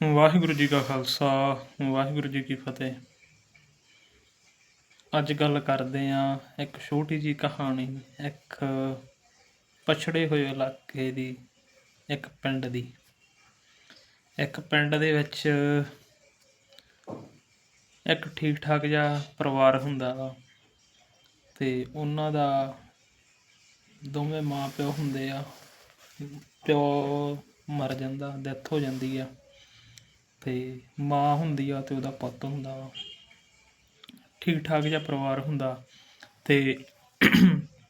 ਵਾਹਿਗੁਰੂ ਜੀ ਕਾ ਖਾਲਸਾ, ਵਾਹਿਗੁਰੂ ਜੀ ਕੀ ਫਤਿਹ। ਅੱਜ ਗੱਲ ਕਰਦੇ ਆ ਇੱਕ ਛੋਟੀ ਜੀ ਕਹਾਣੀ, ਇੱਕ ਪਛੜੇ ਹੋਏ ਇਲਾਕੇ ਦੀ, ਇੱਕ ਪਿੰਡ ਦੀ। ਇੱਕ ਪਿੰਡ ਦੇ ਵਿੱਚ ਇੱਕ ਠੀਕ ਠਾਕ ਜਿਹਾ ਪਰਿਵਾਰ ਹੁੰਦਾ ਵਾ ਤੇ ਉਹਨਾਂ ਦਾ ਦੋਵੇਂ ਮਾਂ ਪਿਓ ਹੁੰਦੇ ਆ, ਪਿਓ ਮਰ ਜਾਂਦਾ, ਡੈਥ ਹੋ ਜਾਂਦੀ ਆ। ਤੇ ਮਾਂ ਹੁੰਦੀ ਆ ਤੇ ਉਹਦਾ ਪੁੱਤ ਹੁੰਦਾ ਵਾ। ਠੀਕ ਠਾਕ ਜਿਹਾ ਪਰਿਵਾਰ ਹੁੰਦਾ ਤੇ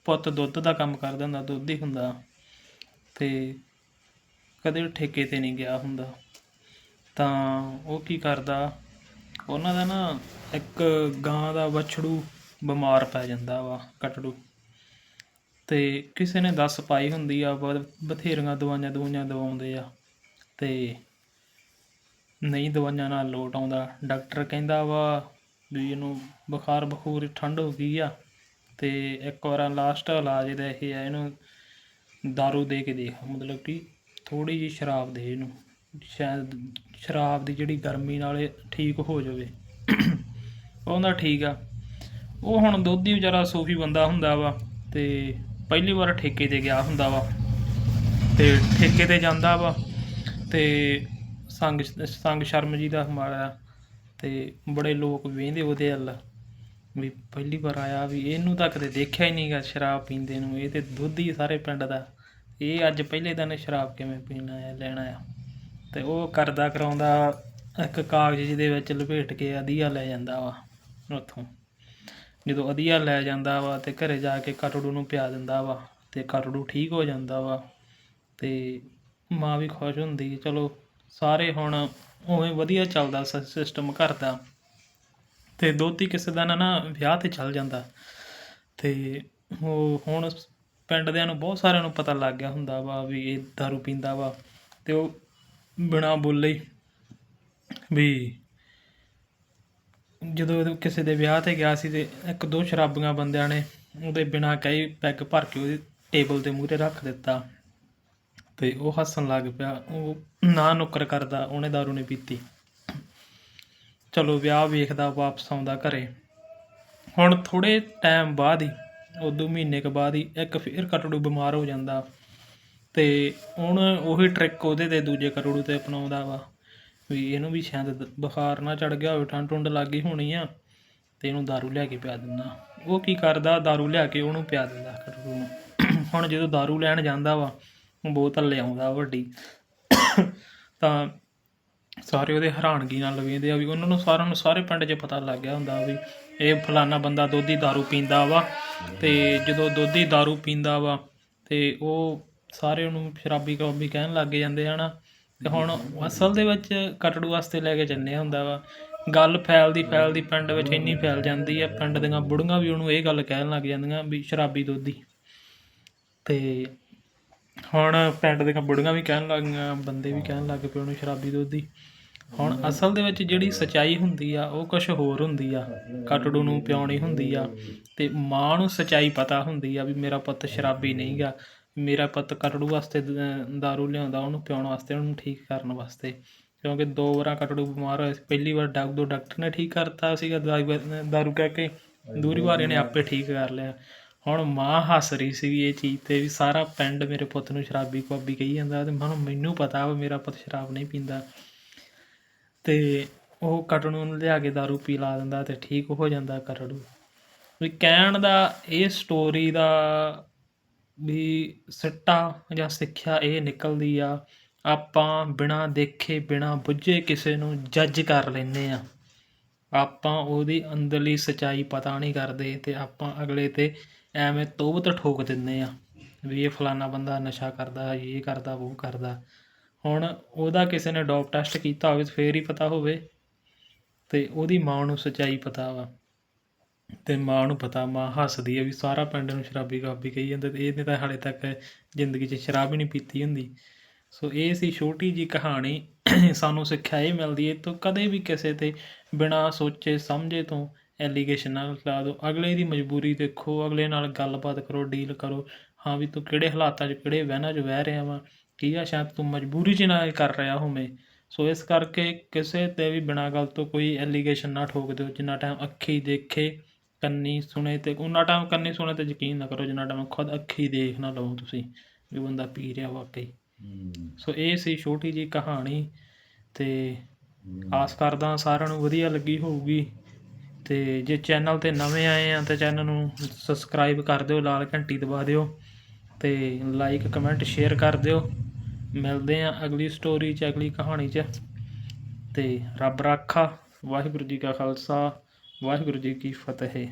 ਪੁੱਤ ਦੁੱਧ ਦਾ ਕੰਮ ਕਰਦਾ ਹੁੰਦਾ, ਦੁੱਧ ਹੀ ਹੁੰਦਾ। ਤੇ ਕਦੇ ਠੇਕੇ ਤੇ ਨਹੀਂ ਗਿਆ ਹੁੰਦਾ। ਤਾਂ ਉਹ ਕੀ ਕਰਦਾ, ਉਹਨਾਂ ਦਾ ਨਾ ਇੱਕ ਗਾਂ ਦਾ ਵਛੜੂ ਬਿਮਾਰ ਪੈ ਜਾਂਦਾ ਵਾ, ਕਟੜੂ। ਤੇ ਕਿਸੇ ਨੇ ਦੱਸ ਪਾਈ ਹੁੰਦੀ ਆ ਬ- ਬਥੇਰੀਆਂ ਦਵਾਈਆਂ ਦਵਾਈਆਂ ਦਵਾਉਂਦੇ ਆ। ਤੇ ਨਹੀਂ ਦਵਾਈਆਂ ਨਾਲ ਲੋਟ ਆਉਂਦਾ। ਡਾਕਟਰ ਕਹਿੰਦਾ ਵਾ ਵੀ ਇਹਨੂੰ ਬੁਖਾਰ ਬਖੂਰ ਠੰਡ ਹੋ ਗਈ ਆ ਅਤੇ ਇੱਕ ਵਾਰ ਲਾਸਟ ਇਲਾਜ ਇਹਦਾ ਇਹ ਆ, ਇਹਨੂੰ ਦਾਰੂ ਦੇ ਕੇ ਦੇਖ, ਮਤਲਬ ਕਿ ਥੋੜ੍ਹੀ ਜਿਹੀ ਸ਼ਰਾਬ ਦੇ ਇਹਨੂੰ, ਸ਼ਾਇਦ ਸ਼ਰਾਬ ਦੀ ਜਿਹੜੀ ਗਰਮੀ ਨਾਲ ਇਹ ਠੀਕ ਹੋ ਜਾਵੇ। ਉਹਦਾ ਠੀਕ ਆ। ਉਹ ਹੁਣ ਦੋਧੀ ਵਿਚਾਰਾ ਸੂਫੀ ਬੰਦਾ ਹੁੰਦਾ ਵਾ ਤੇ ਪਹਿਲੀ ਵਾਰ ਠੇਕੇ ਤੇ ਗਿਆ ਹੁੰਦਾ ਵਾ ਤੇ ਠੇਕੇ ਤੇ ਜਾਂਦਾ ਵਾ ਤੇ ਸੰਗ ਸੰਗ ਸ਼ਰਮ ਜੀ ਦਾ ਮਾਰਾ ਤੇ ਬੜੇ ਲੋਕ ਵੇਂਦੇ ਉਹਦੇ ਵੱਲ ਵੀ ਪਹਿਲੀ ਵਾਰ ਆਇਆ ਵੀ ਇਹਨੂੰ ਤਾਂ ਕਦੇ ਦੇਖਿਆ ਹੀ ਨਹੀਂਗਾ ਸ਼ਰਾਬ ਪੀਂਦੇ ਨੂੰ। ਇਹ ਤੇ ਦੁੱਧ ਹੀ ਸਾਰੇ ਪਿੰਡ ਦਾ। ਇਹ ਅੱਜ ਪਹਿਲੇ ਦਿਨ ਸ਼ਰਾਬ ਕਿਵੇਂ ਪੀਣਾ ਹੈ, ਲੈਣਾ ਆ। ਤੇ ਉਹ ਕਰਦਾ ਕਰਾਉਂਦਾ ਇੱਕ ਕਾਗਜ਼ ਦੇ ਵਿੱਚ ਲਪੇਟ ਕੇ ਅਧੀਆ ਲੈ ਜਾਂਦਾ ਵਾ ਉੱਥੋਂ। ਜਦੋਂ ਅਧੀਆ ਲੈ ਜਾਂਦਾ ਵਾ ਤੇ ਘਰੇ ਜਾ ਕੇ ਕਟੜੂ ਨੂੰ ਪਿਆ ਦਿੰਦਾ ਵਾ ਤੇ ਕਟੜੂ ਠੀਕ ਹੋ ਜਾਂਦਾ ਵਾ ਤੇ ਮਾਂ ਵੀ ਖੁਸ਼ ਹੁੰਦੀ, ਚਲੋ ਸਾਰੇ ਹੁਣ ਉਵੇਂ ਵਧੀਆ ਚੱਲਦਾ ਸਿਸਟਮ ਘਰ ਦਾ ਤੇ ਦੋਤੀ ਕਿਸੇ ਦਾ ਨਾ ਨਾ ਵਿਆਹ ਤੇ ਚੱਲ ਜਾਂਦਾ। ਤੇ ਉਹ ਹੁਣ ਪਿੰਡ ਦਿਆਂ ਨੂੰ ਬਹੁਤ ਸਾਰਿਆਂ ਨੂੰ ਪਤਾ ਲੱਗ ਗਿਆ ਹੁੰਦਾ ਵਾ ਵੀ ਇਹ ਦਾਰੂ ਪੀਂਦਾ ਵਾ। ਤੇ ਉਹ ਬਿਨਾ ਬੋਲੇ ਹੀ ਵੀ ਜਦੋਂ ਕਿਸੇ ਦੇ ਵਿਆਹ ਤੇ ਗਿਆ ਸੀ ਤੇ ਇੱਕ ਦੋ ਸ਼ਰਾਬੀਆਂ ਬੰਦਿਆਂ ਨੇ ਉਹਦੇ ਬਿਨਾ ਕਈ ਪੈਗ ਭਰ ਕੇ ਉਹਦੀ ਟੇਬਲ ਦੇ ਮੂਹਰੇ ਰੱਖ ਦਿੱਤਾ। ਤੇ ਉਹ ਹੱਸਣ ਲੱਗ ਪਿਆ ਉਹ ਨਾ ਨੁੱਕਰ ਕਰਦਾ ਉਹਨੇ ਦਾਰੂ ਨਹੀਂ ਪੀਤੀ ਚਲੋ ਵਿਆਹ ਵੇਖਦਾ ਵਾਪਸ ਆਉਂਦਾ ਘਰੇ ਹੁਣ ਥੋੜੇ ਟਾਈਮ ਬਾਅਦ ਹੀ ਉਦੋਂ ਮਹੀਨੇ ਕੁ ਬਾਅਦ ਹੀ ਇੱਕ ਫੇਰ ਕਟੜੂ ਬਿਮਾਰ ਹੋ ਜਾਂਦਾ ਤੇ ਹੁਣ ਉਹੀ ਟ੍ਰਿਕ ਉਹਦੇ ਤੇ ਦੂਜੇ ਕਟੜੂ ਤੇ ਅਪਣਾਉਂਦਾ ਵਾ ਵੀ ਇਹਨੂੰ ਵੀ ਸ਼ਾਇਦ ਦ- ਬੁਖਾਰ ਨਾ ਚੜ ਗਿਆ ਹੋਵੇ ਠੰਡ ਠੁੰਡ ਲੱਗ ਗਈ ਹੋਣੀ ਆ ਤੇ ਇਹਨੂੰ दारू ਲਿਆ ਕੇ ਪਿਆ ਦਿੰਦਾ ਉਹ ਕੀ ਕਰਦਾ दारू ਲਿਆ ਕੇ ਉਹਨੂੰ ਪਿਆ ਦਿੰਦਾ ਕਟੜੂ ਨੂੰ ਹੁਣ ਜਦੋਂ दारू ਲੈਣ ਜਾਂਦਾ ਵਾ ਉਹ ਬੋਤਲ ਲਿਆਉਂਦਾ ਵੱਡੀ ਤਾਂ ਸਾਰੇ ਉਹਦੇ ਹੈਰਾਨਗੀ ਨਾਲ ਵੇਖਦੇ ਆ ਵੀ ਉਹਨਾਂ ਨੂੰ ਸਾਰਿਆਂ ਨੂੰ ਸਾਰੇ ਪਿੰਡ 'ਚ ਪਤਾ ਲੱਗ ਗਿਆ ਹੁੰਦਾ ਵੀ ਇਹ ਫਲਾਨਾ ਬੰਦਾ ਦੁੱਧੀ दारू ਪੀਂਦਾ ਵਾ ਤੇ ਜਦੋਂ ਦੁੱਧੀ दारू ਪੀਂਦਾ ਵਾ ਤੇ ਉਹ ਸਾਰੇ ਉਹਨੂੰ ਸ਼ਰਾਬੀ ਕਬਾਬੀ ਕਹਿਣ ਲੱਗ ਜਾਂਦੇ ਹਨਾ ਤੇ ਹੁਣ ਅਸਲ ਦੇ ਵਿੱਚ ਕਟੜੂ ਵਾਸਤੇ ਲੈ ਕੇ ਚੱਲੇ ਹੁੰਦਾ ਵਾ ਗੱਲ ਫੈਲਦੀ ਫੈਲਦੀ ਪਿੰਡ ਵਿੱਚ ਇੰਨੀ ਫੈਲ ਜਾਂਦੀ ਆ ਪਿੰਡ ਦੀਆਂ ਬੁੜੀਆਂ ਵੀ ਉਹਨੂੰ ਇਹ ਗੱਲ ਕਹਿਣ ਲੱਗ ਜਾਂਦੀਆਂ ਵੀ ਸ਼ਰਾਬੀ ਦੁੱਧੀ ਤੇ ਹੁਣ ਪਿੰਡ ਦੀਆਂ ਬੁੜੀਆਂ ਵੀ ਕਹਿਣ ਲੱਗ ਗਈਆਂ ਬੰਦੇ ਵੀ ਕਹਿਣ ਲੱਗ ਪਏ ਉਹਨੂੰ ਸ਼ਰਾਬੀ ਦੁੱਧੀ ਹੁਣ ਅਸਲ ਦੇ ਵਿੱਚ ਜਿਹੜੀ ਸਚਾਈ ਹੁੰਦੀ ਆ, ਉਹ ਕੁਝ ਹੋਰ ਹੁੰਦੀ ਆ। ਕਟੜੂ ਨੂੰ ਪਿਆਉਣੀ ਹੁੰਦੀ ਆ। ਤੇ ਮਾਂ ਨੂੰ ਸਚਾਈ ਪਤਾ ਹੁੰਦੀ ਆ ਵੀ ਮੇਰਾ ਪੁੱਤ ਸ਼ਰਾਬੀ ਨਹੀਂਗਾ ਮੇਰਾ ਪੁੱਤ ਕਟੜੂ ਵਾਸਤੇ ਦ- ਦਾਰੂ ਲਿਆਉਂਦਾ, ਉਹਨੂੰ ਪਿਆਉਣ ਵਾਸਤੇ, ਉਹਨੂੰ ਠੀਕ ਕਰਨ ਵਾਸਤੇ। ਕਿਉਂਕਿ ਦੋ ਵਾਰਾਂ ਕਟੜੂ ਬਿਮਾਰ ਹੋਇਆ ਸੀ। ਪਹਿਲੀ ਵਾਰ ਡਾਕ, ਦੋ ਡਾਕਟਰ ਨੇ ਠੀਕ ਕਰਤਾ ਸੀਗਾ ਦਾਰੂ ਦਾਰੂ ਕਹਿ ਕੇ। ਦੂਰੀ ਵਾਰ ਇਹਨੇ ਆਪੇ ਠੀਕ ਕਰ ਲਿਆ। ਹੁਣ ਮਾਂ ਹੱਸ ਰਹੀ ਸੀਗੀ ਇਹ ਚੀਜ਼ ਤੇ ਵੀ ਸਾਰਾ ਪਿੰਡ ਮੇਰੇ ਪੁੱਤ ਨੂੰ ਸ਼ਰਾਬੀ ਕੁਆਬੀ ਕਹੀ ਜਾਂਦਾ ਅਤੇ ਮੈਨੂੰ ਮੈਨੂੰ ਪਤਾ ਵਾ ਮੇਰਾ ਪੁੱਤ ਸ਼ਰਾਬ ਨਹੀਂ ਪੀਂਦਾ। ਅਤੇ ਉਹ ਕਟੜੂ ਨੂੰ ਲਿਆ ਕੇ दारू ਪੀ ਲਾ ਦਿੰਦਾ ਅਤੇ ਠੀਕ ਹੋ ਜਾਂਦਾ ਕਟੜੂ। ਵੀ ਕਹਿਣ ਦਾ ਇਹ ਸਟੋਰੀ ਦਾ ਵੀ ਸਿੱਟਾ ਜਾਂ ਸਿੱਖਿਆ ਇਹ ਨਿਕਲਦੀ ਆ, ਆਪਾਂ ਬਿਨਾਂ ਦੇਖੇ, ਬਿਨਾਂ ਬੁੱਝੇ ਕਿਸੇ ਨੂੰ ਜੱਜ ਕਰ ਲੈਂਦੇ ਆ। ਆਪਾਂ ਉਹਦੀ ਅੰਦਰਲੀ ਸਚਾਈ ਪਤਾ ਨਹੀਂ ਕਰਦੇ ਤੇ ਆਪਾਂ ਅਗਲੇ ਤੇ ਐਵੇਂ ਤੋਬਤ ਠੋਕ ਦਿੰਦੇ ਆ ਵੀ ਇਹ ਫਲਾਨਾ ਬੰਦਾ ਨਸ਼ਾ ਕਰਦਾ, ਇਹ ਕਰਦਾ, ਉਹ ਕਰਦਾ। ਹੁਣ ਉਹਦਾ ਕਿਸੇ ਨੇ ਡੋਪ ਟੈਸਟ ਕੀਤਾ ਹੋਵੇ ਤੇ ਫੇਰ ਹੀ ਪਤਾ ਹੋਵੇ ਤੇ ਉਹਦੀ ਮਾਂ ਨੂੰ ਸਚਾਈ ਪਤਾ ਵਾ। ਤੇ ਮਾਂ ਨੂੰ ਪਤਾ, ਮਾਂ ਹੱਸਦੀ ਹੈ ਵੀ ਸਾਰਾ ਪਿੰਡ ਨੂੰ ਸ਼ਰਾਬੀ ਕਾਬੀ ਕਹੀ ਜਾਂਦਾ ਤੇ ਇਹਨੇ ਤਾਂ ਹਾਲੇ ਤੱਕ ਜ਼ਿੰਦਗੀ 'ਚ ਸ਼ਰਾਬ ਹੀ ਨਹੀਂ ਪੀਤੀ ਹੁੰਦੀ। ਸੋ ਇਹ ਸੀ ਛੋਟੀ ਜੀ ਕਹਾਣੀ। ਸਾਨੂੰ ਸਿੱਖਿਆ ਇਹ ਮਿਲਦੀ ਹੈ ਤੋਂ ਕਦੇ ਵੀ ਕਿਸੇ ਤੇ ਬਿਨਾਂ ਸੋਚੇ ਸਮਝੇ ਤੋਂ ਐਲੀਗੇਸ਼ਨ ਨਾ ਲਾ ਦਿਓ। ਅਗਲੇ ਦੀ ਮਜਬੂਰੀ ਦੇਖੋ ਅਗਲੇ ਨਾਲ ਗੱਲਬਾਤ ਕਰੋ ਡੀਲ ਕਰੋ। ਹਾਂ ਵੀ ਤੂੰ ਕਿਹੜੇ ਹਾਲਾਤਾਂ 'ਚ ਕਿਹੜੇ ਵਹਿਣਾਂ 'ਚ ਵਹਿ ਰਿਹਾ ਵਾ? ਕੀ ਆ ਸ਼ਾਇਦ ਤੂੰ ਮਜਬੂਰੀ 'ਚ ਨਾਲ ਕਰ ਰਿਹਾ ਹੋਵੇਂ? ਸੋ ਇਸ ਕਰਕੇ ਕਿਸੇ ਤੇ ਵੀ ਬਿਨਾਂ ਗੱਲ ਤੋਂ ਕੋਈ ਐਲੀਗੇਸ਼ਨ ਨਾ ਠੋਕ ਦਿਓ। ਜਿੰਨਾ ਟਾਈਮ ਅੱਖੀ ਦੇਖੇ ਕੰਨੀ ਸੁਣੇ ਤੇ ਉਹਨਾਂ ਟਾਈਮ ਕੰਨੀ ਸੁਣੇ ਤੇ ਯਕੀਨ ਨਾ ਕਰੋ ਜਿੰਨਾ ਟਾਈਮ ਖੁਦ ਅੱਖੀ ਦੇਖ ਨਾ ਲਓ ਤੁਸੀਂ ਵੀ ਬੰਦਾ ਪੀ ਰਿਹਾ ਵਾਕਈ। ਸੋ ਇਹ ਸੀ ਛੋਟੀ ਜੀ ਕਹਾਣੀ ਤੇ ਆਸ ਕਰਦਾ ਸਾਰਿਆਂ ਨੂੰ ਵਧੀਆ ਲੱਗੀ ਹੋਊਗੀ। ਤੇ ਜੇ ਚੈਨਲ ਤੇ ਨਵੇਂ ਆਏ ਆ, ਤਾਂ ਚੈਨਲ ਨੂੰ ਸਬਸਕ੍ਰਾਈਬ ਕਰ ਦਿਓ, ਲਾਲ ਘੰਟੀ ਦਬਾ ਦਿਓ ਤੇ ਲਾਈਕ ਕਮੈਂਟ ਸ਼ੇਅਰ ਕਰ ਦਿਓ। ਮਿਲਦੇ ਆ ਅਗਲੀ ਸਟੋਰੀ 'ਚ, ਅਗਲੀ ਕਹਾਣੀ 'ਚ। ਤੇ ਰੱਬ ਰਾਖਾ, ਵਾਹਿਗੁਰੂ ਜੀ ਕਾ ਖਾਲਸਾ, ਵਾਹਿਗੁਰੂ ਜੀ ਕੀ ਫਤਿਹ।